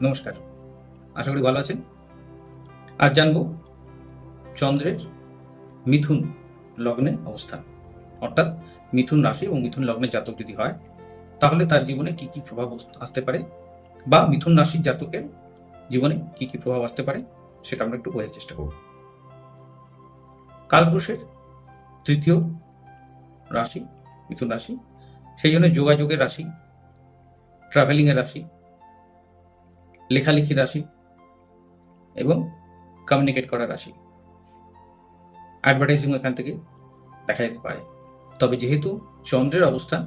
নমস্কার। আশা করি ভালো আছেন। আজ জানব চন্দ্রের মিথুন লগ্নে অবস্থান। অর্থাৎ মিথুন রাশি এবং মিথুন লগ্নের জাতক যদি হয়, তাহলে তার জীবনে কি কি প্রভাব আসতে পারে বা মিথুন রাশির জাতকের জীবনে কি কি প্রভাব আসতে পারে সেটা আমরা একটু বোঝার চেষ্টা করব। কালপুরুষের তৃতীয় রাশি, মিথুন রাশি, সেই জন্য যোগাযোগের রাশি ট্রাভেলিংয়ের রাশি লেখালেখির রাশি এবং কমিউনিকেট করার রাশি। অ্যাডভার্টাইজিং এখান থেকে দেখা যেতে পারে। তবে যেহেতু চন্দ্রের অবস্থান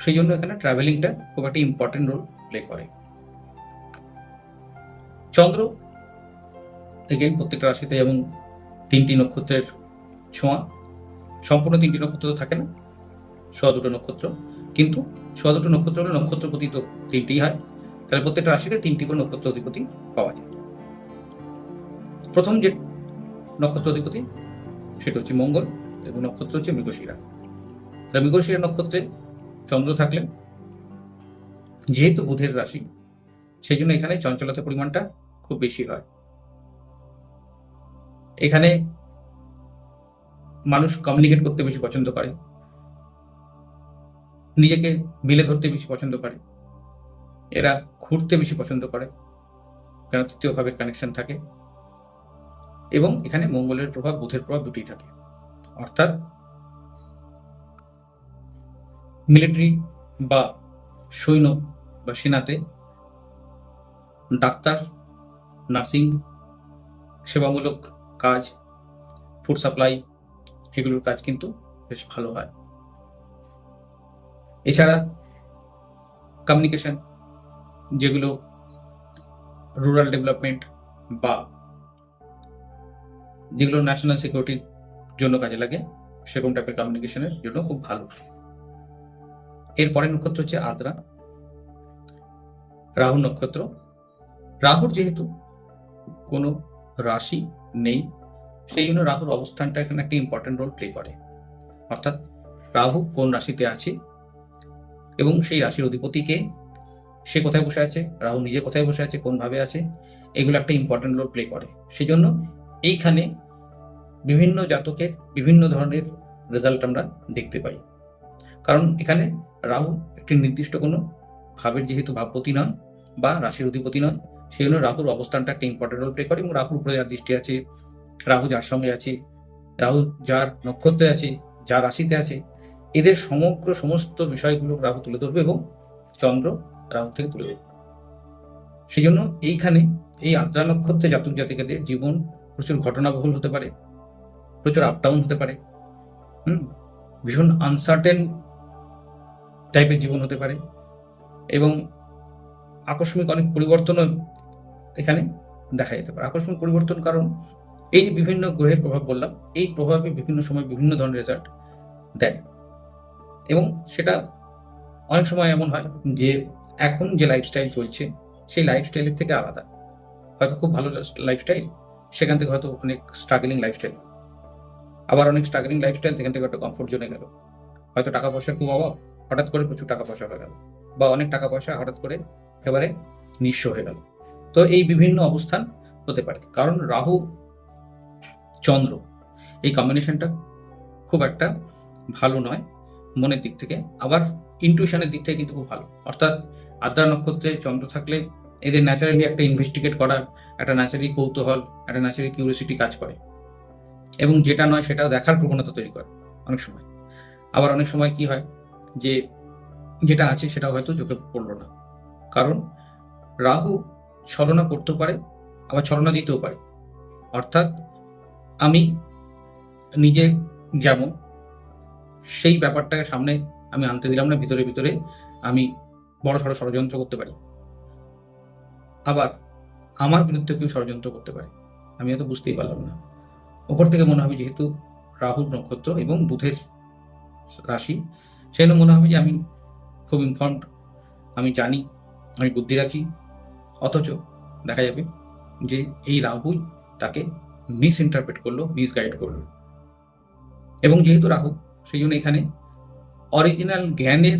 সেই জন্য এখানে ট্রাভেলিংটা খুব একটা ইম্পর্টেন্ট রোল প্লে করে। চন্দ্র এগেন প্রত্যেকটা রাশিতে যেমন তিনটি নক্ষত্রের ছোঁয়া, সম্পূর্ণ তিনটি নক্ষত্র তো থাকে না ছ দুটো নক্ষত্র। কিন্তু ছ দুটো নক্ষত্র হলে নক্ষত্র প্রতি তো তিনটিই হয়। তাহলে প্রত্যেকটা রাশিতে তিনটি করে নক্ষত্র অধিপতি পাওয়া যায়। প্রথম যে নক্ষত্র অধিপতি, সেটা হচ্ছে মঙ্গল, এবং নক্ষত্র হচ্ছে মৃগশিরা। তাহলে মৃগশিরা নক্ষত্রে চন্দ্র থাকলে যেহেতু বুধের রাশি সেই জন্য এখানে চঞ্চলতার পরিমাণটা খুব বেশি হয়। এখানে মানুষ কমিউনিকেট করতে বেশি পছন্দ করে। নিজেকে মিলে ধরতে বেশি পছন্দ করে। এরা ঘুরতে বেশি পছন্দ করে, কেন তৃতীয় ভাবের কানেকশন থাকে এবং এখানে মঙ্গলের প্রভাব, বুধের প্রভাব দুটোই থাকে। অর্থাৎ মিলিটারি বা সৈন্য বা সেনাতে ডাক্তার নার্সিং সেবামূলক কাজ ফুড সাপ্লাই এগুলোর কাজ কিন্তু বেশ ভালো হয়। এছাড়া কমিউনিকেশন যেগুলো রুরাল ডেভেলপমেন্ট বা যেগুলো ন্যাশনাল সিকিউরিটির জন্য কাজে লাগে, সেরকম টাইপের কমিউনিকেশনের জন্য খুব ভালো। এর পরের নক্ষত্র হচ্ছে আদ্রা। রাহু নক্ষত্র। রাহুর যেহেতু কোনো রাশি নেই, সেই জন্য রাহুর অবস্থানটা এখানে একটা ইম্পর্টেন্ট রোল প্লে করে। অর্থাৎ রাহু কোন রাশিতে আছে এবং সেই রাশির অধিপতিকে সে কোথায় বসে আছে রাহু নিজে কোথায় বসে আছে, কোন ভাবে আছে, এগুলো একটা ইম্পর্টেন্ট রোল প্লে করে। সেই জন্য এইখানে বিভিন্ন জাতকের বিভিন্ন ধরনের রেজাল্ট আমরা দেখতে পাই। কারণ এখানে রাহু একটি নির্দিষ্ট কোনো ভাবের যেহেতু ভাবপতি নয় বা রাশির অধিপতি নয় সেই জন্য রাহুর অবস্থানটা একটা ইম্পর্টেন্ট রোল প্লে করে এবং রাহুর উপরে যার দৃষ্টি আছে রাহু যার সঙ্গে আছে রাহু যার নক্ষত্রে আছে, যার রাশিতে আছে, এদের সমগ্র সমস্ত বিষয়গুলো রাহু তুলে ধরবে এবং চন্দ্র রাহু থেকে তুলে সেই জন্য এইখানে এই আদ্রা নক্ষত্রে জাতক জাতিকাদের জীবন প্রচুর ঘটনাবহুল হতে পারে, প্রচুর আপ ডাউন হতে পারে, হুম, ভীষণ আনসার্টেন টাইপের জীবন হতে পারে এবং আকস্মিক অনেক পরিবর্তনও এখানে দেখা যেতে পারে। আকস্মিক পরিবর্তন কারণ এই যে বিভিন্ন গ্রহের প্রভাব বললাম, এই প্রভাবে বিভিন্ন সময় বিভিন্ন ধরনের রেজাল্ট দেয় এবং সেটা অনেক সময় এমন হয় যে এখন যে লাইফস্টাইল চলছে, সেই লাইফস্টাইলের থেকে আলাদা। হয়তো খুব ভালো লাইফস্টাইল সেখান থেকে হয়তো অনেক স্ট্রাগলিং লাইফস্টাইল আবার অনেক স্ট্রাগলিং লাইফস্টাইল সেখান থেকে একটা কমফোর্ট জোনে গেল। হয়তো টাকা পয়সার খুব অভাব, হঠাৎ করে প্রচুর টাকা পয়সা হয়ে গেল। বা অনেক টাকা পয়সা হঠাৎ করে একেবারে নিঃস্ব হয়ে গেল। তো এই বিভিন্ন অবস্থান হতে পারে। কারণ রাহু, চন্দ্র, এই কম্বিনেশনটা খুব একটা ভালো নয় মনের দিক থেকে। আবার ইনটিউশনের দিক থেকে কিন্তু খুব ভালো। অর্থাৎ আদ্রা নক্ষত্রে চন্দ্র থাকলে এদের ন্যাচারালি একটা ইনভেস্টিগেট করার, একটা ন্যাচারালি কৌতূহল, একটা ন্যাচারালি কিউরিয়াসিটি কাজ করে। এবং যেটা নয় সেটাও দেখার প্রবণতা তৈরি করে অনেক সময়। আবার অনেক সময় কি হয় যে যেটা আছে সেটা হয়তো চোখে পড়ল না। কারণ রাহু ছলনা করতেও পারে, আবার ছলনা দিতেও পারে। অর্থাৎ আমি নিজে যেমন সেই ব্যাপারটাকে সামনে আমি আনতে দিলাম না, ভিতরে ভিতরে আমি বড় সড়ো ষড়যন্ত্র করতে পারি। আবার আমার বিরুদ্ধে কেউ ষড়যন্ত্র করতে পারে। আমি হয়তো বুঝতেই পারলাম না। ওপর থেকে মনে হবে যেহেতু রাহুর নক্ষত্র এবং বুধের রাশি, সেই জন্য মনে হবে যে আমি খুব ইনফর্মড আমি জানি, আমি বুদ্ধি রাখি। অথচ দেখা যাবে যে এই রাহুই তাকে মিস ইন্টারপ্রেট করল মিস গাইড করল। এবং যেহেতু রাহু সেই জন্য এখানে অরিজিনাল জ্ঞানের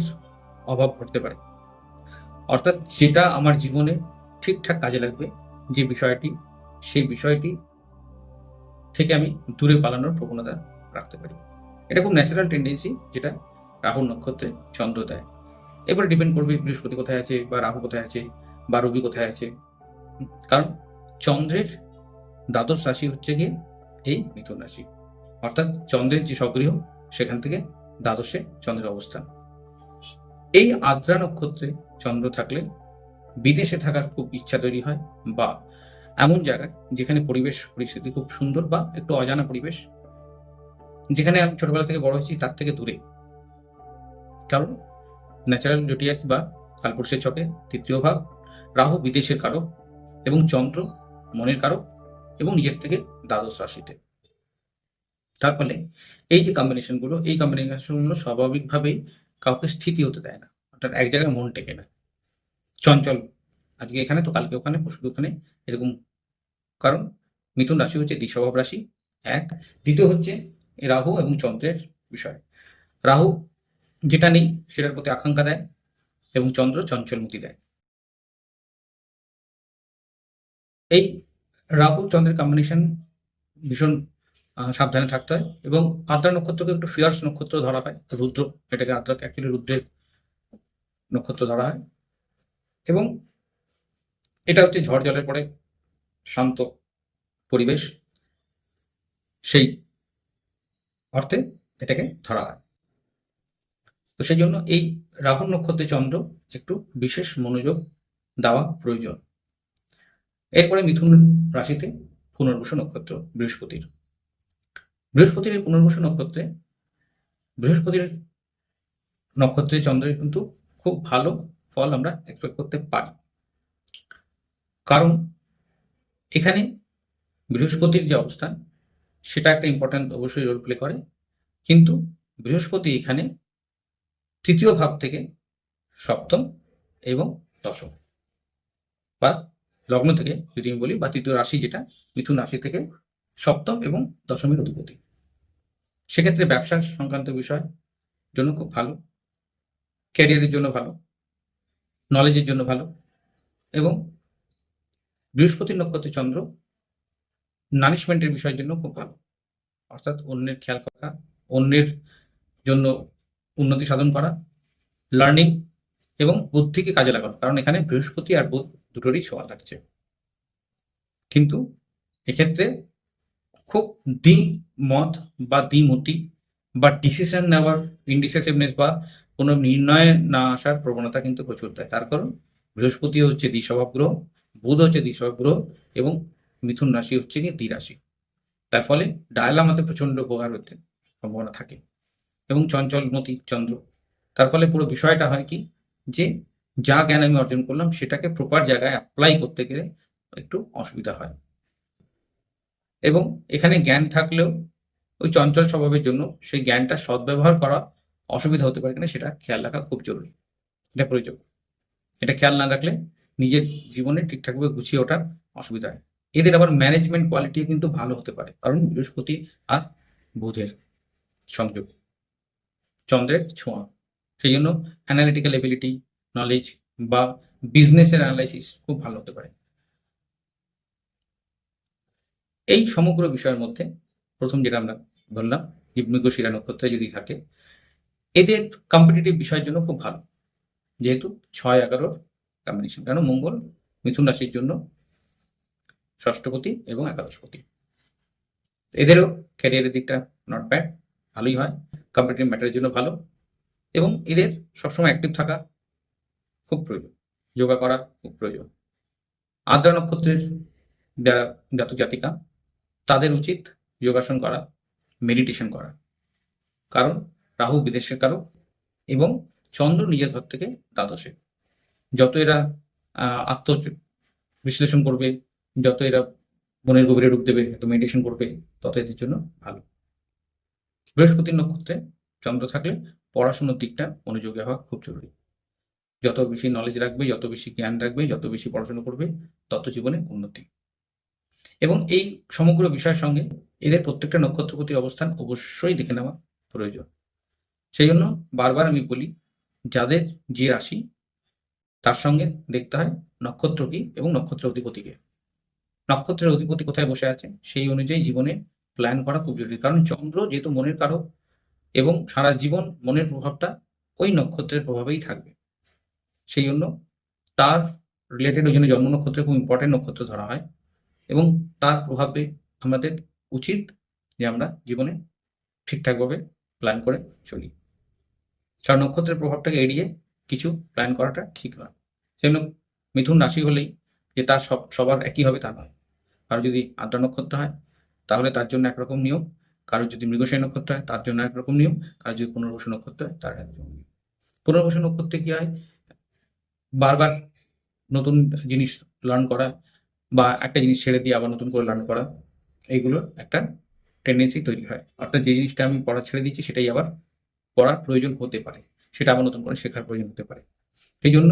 অভাব ঘটতে পারে। অর্থাৎ যেটা আমার জীবনে ঠিকঠাক কাজে লাগবে, যে বিষয়টি, সেই বিষয়টি থেকে আমি দূরে পালানোর প্রবণতা রাখতে পারি। এটা খুব ন্যাচারাল টেন্ডেন্সি যেটা রাহুর নক্ষত্রে চন্দ্র দেয়। এবারে ডিপেন্ড করবে বৃহস্পতি কোথায় আছে, বা রাহু কোথায় আছে, বা রবি কোথায় আছে। কারণ চন্দ্রের দ্বাদশ রাশি হচ্ছে গিয়ে এই মিথুন রাশি। অর্থাৎ চন্দ্রের যে সক্রিয় সেখান থেকে দ্বাদশে চন্দ্রের অবস্থান। এই আদ্রা নক্ষত্রে চন্দ্র থাকলে বিদেশে থাকার খুব ইচ্ছা তৈরি হয় বা এমন জায়গায় যেখানে পরিবেশ পরিস্থিতি খুব সুন্দর বা একটু অজানা পরিবেশ, যেখানে আমি ছোটবেলা থেকে বড় হয়েছি তার থেকে দূরে। কারণ ন্যাচারাল জটিয়াক বা কালপুরুষের চকে তৃতীয় ভাব রাহু বিদেশের কারক এবং চন্দ্র মনের কারক এবং নিজের থেকে দ্বাদশ রাশিতে। তার ফলে এই যে কম্বিনেশনগুলো এই কম্বিনেশনগুলো স্বাভাবিকভাবেই কাউকে স্থিতি হতে দেয় না। অর্থাৎ এক জায়গায় মন টেকে না। চঞ্চল। আজকে এখানে তো কালকে ওখানে, পরশু ওখানে, এরকম কারণ মিথুন রাশি হচ্ছে দ্বিস্বভাব রাশি। এক, দ্বিতীয় হচ্ছে রাহু এবং চন্দ্রের বিষয়। রাহু যেটা নেই, সেটার প্রতি আকাঙ্ক্ষা দেয় এবং চন্দ্র চঞ্চলমতি দেয়। এই রাহু চন্দ্রের কম্বিনেশন ভীষণ সাবধানে থাকতে হয়। এবং আদ্রা নক্ষত্রকে একটু ফিয়ার্স নক্ষত্র ধরা হয়, রুদ্র, এটাকে আদ্রা, অ্যাকচুয়ালি রুদ্রের নক্ষত্র ধরা হয়। এবং এটা হচ্ছে ঝড় জলের পরে শান্ত পরিবেশ, সেই অর্থে এটাকে ধরা হয়। তো সেই জন্য এই রাহু নক্ষত্রে চন্দ্র একটু বিশেষ মনোযোগ দেওয়া প্রয়োজন। এরপরে মিথুন রাশিতে পুনর্বসু নক্ষত্র, বৃহস্পতির। বৃহস্পতির এই পুনর্বসু নক্ষত্রে, বৃহস্পতির নক্ষত্রে চন্দ্রের কিন্তু খুব ভালো ফল আমরা এক্সপেক্ট করতে পারি। কারণ এখানে বৃহস্পতির যে অবস্থান, সেটা একটা ইম্পর্ট্যান্ট অবশ্যই রোল প্লে করে। কিন্তু বৃহস্পতি এখানে তৃতীয় ভাব থেকে সপ্তম এবং দশম বা লগ্ন থেকে যদি আমি বলি বা তৃতীয় রাশি যেটা, মিথুন রাশি থেকে সপ্তম এবং দশমের অধিপতি। সেক্ষেত্রে ব্যবসা সংক্রান্ত বিষয় জন্য খুব ভালো ক্যারিয়ারের জন্য ভালো নলেজের জন্য ভালো এবং বৃহস্পতির নক্ষত্রে চন্দ্র নারিশমেন্টের বিষয়ের জন্য খুব ভালো। অর্থাৎ অন্যের খেয়াল করা, অন্যের জন্য উন্নতি সাধন করা লার্নিং এবং বুদ্ধিকে কাজে লাগানো, কারণ এখানে বৃহস্পতি আর বুধ দুটোরই ছোঁয়া থাকছে। কিন্তু এক্ষেত্রে খুব দ্বিমত বা দ্বিমতি বা ডিসিশন নেওয়ার ইনডিসিসিভনেস বা কোনো নির্ণয়ে না আসার প্রবণতা কিন্তু প্রচুর দেয়। তার কারণ বৃহস্পতি হচ্ছে দ্বিস্বভাব গ্রহ, বুধ হচ্ছে দ্বিস্বভাব গ্রহ এবং মিথুন রাশি হচ্ছে কি দ্বিরাশি। তার ফলে ডায়ালামাতে প্রচণ্ড উপকার হতে সম্ভাবনা থাকে এবং চঞ্চল চঞ্চলমতি চন্দ্র। তার ফলে পুরো বিষয়টা হয় কি যে যা জ্ঞান আমি অর্জন করলাম সেটাকে প্রপার জায়গায় অ্যাপ্লাই করতে গেলে একটু অসুবিধা হয়। এবং এখানে জ্ঞান থাকলেও ওই চঞ্চল স্বভাবের জন্য সেই জ্ঞানটা সদ্ব্যবহার করা অসুবিধা হতে পারে কিনা সেটা খেয়াল রাখা খুব জরুরি। এটা প্রয়োজন। এটা খেয়াল না রাখলে নিজের জীবনে ঠিকঠাকভাবে গুছিয়ে ওঠার অসুবিধা হয়। এদের আবার ম্যানেজমেন্ট কোয়ালিটি কিন্তু ভালো হতে পারে, কারণ বৃহস্পতি আর বুধের সংযোগ। চন্দ্রের ছোঁয়া। সেই জন্য অ্যানালিটিক্যাল এবিলিটি নলেজ বা বিজনেসের অ্যানালাইসিস খুব ভালো হতে পারে। এই সমগ্র বিষয়ের মধ্যে প্রথম যেটা আমরা বললাম যে মৃগশিরা নক্ষত্রে যদি থাকে, এদের কম্পিটিটিভ বিষয়ের জন্য খুব ভালো। যেহেতু ছয় এগারোর কম্বিনেশন কেন? মঙ্গল, মিথুন রাশির জন্য ষষ্ঠপতি এবং একাদশপতি। এদেরও ক্যারিয়ারের দিকটা নট ব্যাড ভালোই হয় কম্পিটিটিভ ম্যাটারের জন্য ভালো এবং এদের সবসময় অ্যাক্টিভ থাকা খুব প্রয়োজন, যোগা করা খুব প্রয়োজন। আদ্রা নক্ষত্রের যারা জাতক জাতিকা তাদের উচিত যোগাসন করা মেডিটেশন করা। কারণ রাহু বিদেশের কারক এবং চন্দ্র নিজের ঘর থেকে দ্বাদশে। যত এরা আত্ম বিশ্লেষণ করবে, যত এরা মনের গভীরে রূপ দেবে, যত মেডিটেশন করবে, তত এদের জন্য ভালো। বৃহস্পতির নক্ষত্রে চন্দ্র থাকলে পড়াশোনার দিকটা মনোযোগী হওয়া খুব জরুরি। যত বেশি নলেজ রাখবে, যত বেশি জ্ঞান রাখবে, যত বেশি পড়াশোনা করবে, তত জীবনে উন্নতি। এবং এই সমগ্র বিষয়ের সঙ্গে এদের প্রত্যেকটা নক্ষত্রপতির অবস্থান অবশ্যই দেখে নেওয়া প্রয়োজন। সেই জন্য বারবার আমি বলি, যাদের যে রাশি, তার সঙ্গে দেখতে হয় নক্ষত্র কি এবং নক্ষত্রের অধিপতিকে নক্ষত্রের অধিপতি কোথায় বসে আছে, সেই অনুযায়ী জীবনে প্ল্যান করা খুব জরুরি। কারণ চন্দ্র যেহেতু মনের কারক এবং সারা জীবন মনের প্রভাবটা ওই নক্ষত্রের প্রভাবেই থাকবে। সেই জন্য তার রিলেটেড ওই জন্য জন্ম নক্ষত্রে খুব ইম্পর্টেন্ট নক্ষত্র ধরা হয়। এবং তার প্রভাবে আমাদের উচিত যে আমরা জীবনে ঠিকঠাকভাবে প্ল্যান করে চলি। কারণ নক্ষত্রের প্রভাবটাকে এড়িয়ে কিছু প্ল্যান করাটা ঠিক নয়। সেজন্য মিথুন রাশি হলেই যে তার সব, সবার একই হবে তা নয়। কারও যদি আদ্রা নক্ষত্র হয়, তাহলে তার জন্য একরকম নিয়ম। কারও যদি মৃগশাই নক্ষত্র হয়, তার জন্য একরকম নিয়ম। কারও যদি পুনর্বসু নক্ষত্র হয়, তার একরকম নিয়ম। পুনর্বসু নক্ষত্রে কি হয়? বারবার নতুন জিনিস লার্ন করা বা একটা জিনিস ছেড়ে দিয়ে আবার নতুন করে লার্ন করা এইগুলোর একটা টেন্ডেন্সি তৈরি হয়। অর্থাৎ যে জিনিসটা আমি পড়া ছেড়ে দিচ্ছি, সেটাই আবার পড়ার প্রয়োজন হতে পারে। সেটা আবার নতুন করে শেখার প্রয়োজন হতে পারে। সেই জন্য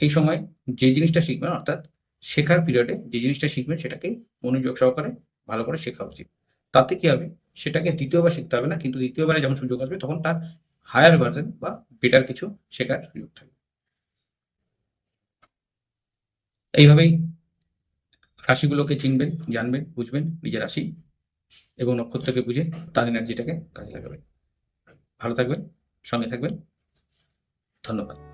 এই সময় যে জিনিসটা শিখবেন, অর্থাৎ শেখার পিরিয়ডে যে জিনিসটা শিখবেন, সেটাকে মনোযোগ সহকারে ভালো করে শেখা উচিত। তাতে কি হবে? সেটাকে দ্বিতীয়বার শিখতে হবে না, কিন্তু দ্বিতীয়বারে যখন সুযোগ আসবে, তখন তার হায়ার ভার্জন বা বেটার কিছু শেখার সুযোগ থাকবে। এইভাবেই রাশিগুলোকে চিনবেন, জানবেন, বুঝবেন, নিজের রাশি এবং নক্ষত্রকে বুঝে তার এনার্জিটাকে কাজে লাগাবেন। ভালো থাকবেন, সঙ্গে থাকবেন। ধন্যবাদ।